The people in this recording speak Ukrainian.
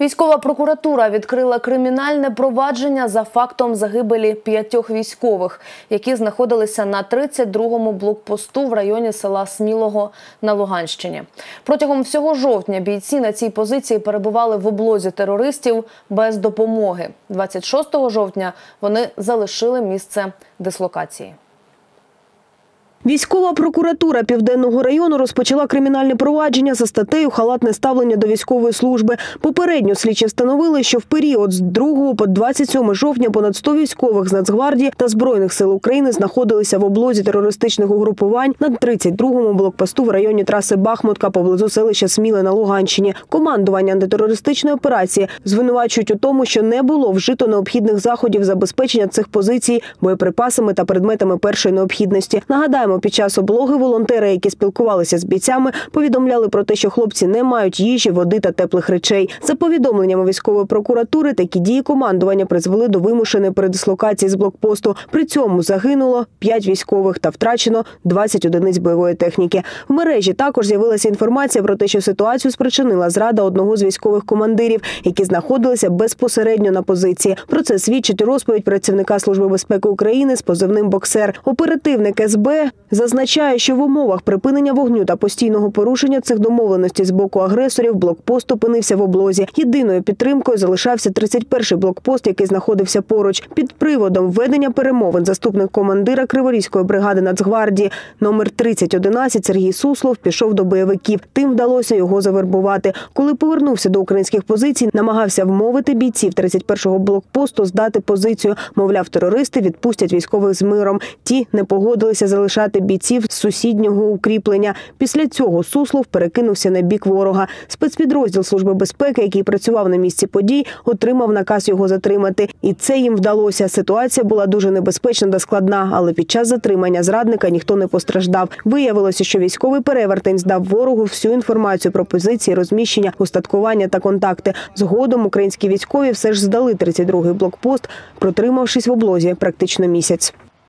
Військова прокуратура відкрила кримінальне провадження за фактом загибелі п'ятьох військових, які знаходилися на 32-му блокпосту в районі села Смілого на Луганщині. Протягом всього жовтня бійці на цій позиції перебували в облозі терористів без допомоги. 26 жовтня вони залишили місце дислокації. Військова прокуратура Південного району розпочала кримінальне провадження за статтею «Халатне ставлення до військової служби». Попередньо слідчі встановили, що в період з 2 по 27 жовтня понад 100 військових з Нацгвардії та Збройних сил України знаходилися в облозі терористичних угрупувань на 32-му блокпосту в районі траси Бахмутка поблизу селища Сміле на Луганщині. Командування антитерористичної операції звинувачують у тому, що не було вжито необхідних заходів забезпечення цих позицій боєприпасами та предметами першої необхідності. Нагадаємо, під час облоги волонтери, які спілкувалися з бійцями, повідомляли про те, що хлопці не мають їжі, води та теплих речей. За повідомленнями військової прокуратури, такі дії командування призвели до вимушеної передислокації з блокпосту. При цьому загинуло 5 військових та втрачено 20 одиниць бойової техніки. В мережі також з'явилася інформація про те, що ситуацію спричинила зрада одного з військових командирів, які знаходилися безпосередньо на позиції. Про це свідчить розповідь працівника служби безпеки України з позивним боксер. Оперативник СБ зазначає, що в умовах припинення вогню та постійного порушення цих домовленостей з боку агресорів блокпост опинився в облозі. Єдиною підтримкою залишався 31-й блокпост, який знаходився поруч. Під приводом ведення перемовин заступник командира Криворізької бригади Нацгвардії номер 3011 Сергій Суслов пішов до бойовиків. Тим вдалося його завербувати. Коли повернувся до українських позицій, намагався вмовити бійців 31-го блокпосту здати позицію. Мовляв, терористи відпустять військових з миром. Ті не погодилися залишати бійців з сусіднього укріплення. Після цього Суслов перекинувся на бік ворога. Спецпідрозділ служби безпеки, який працював на місці подій, отримав наказ його затримати. І це їм вдалося. Ситуація була дуже небезпечна та складна, але під час затримання зрадника ніхто не постраждав. Виявилося, що військовий перевертень здав ворогу всю інформацію про позиції, розміщення, устаткування та контакти. Згодом українські військові все ж здали 32-й блокпост, протримавшись в облозі практично місяць.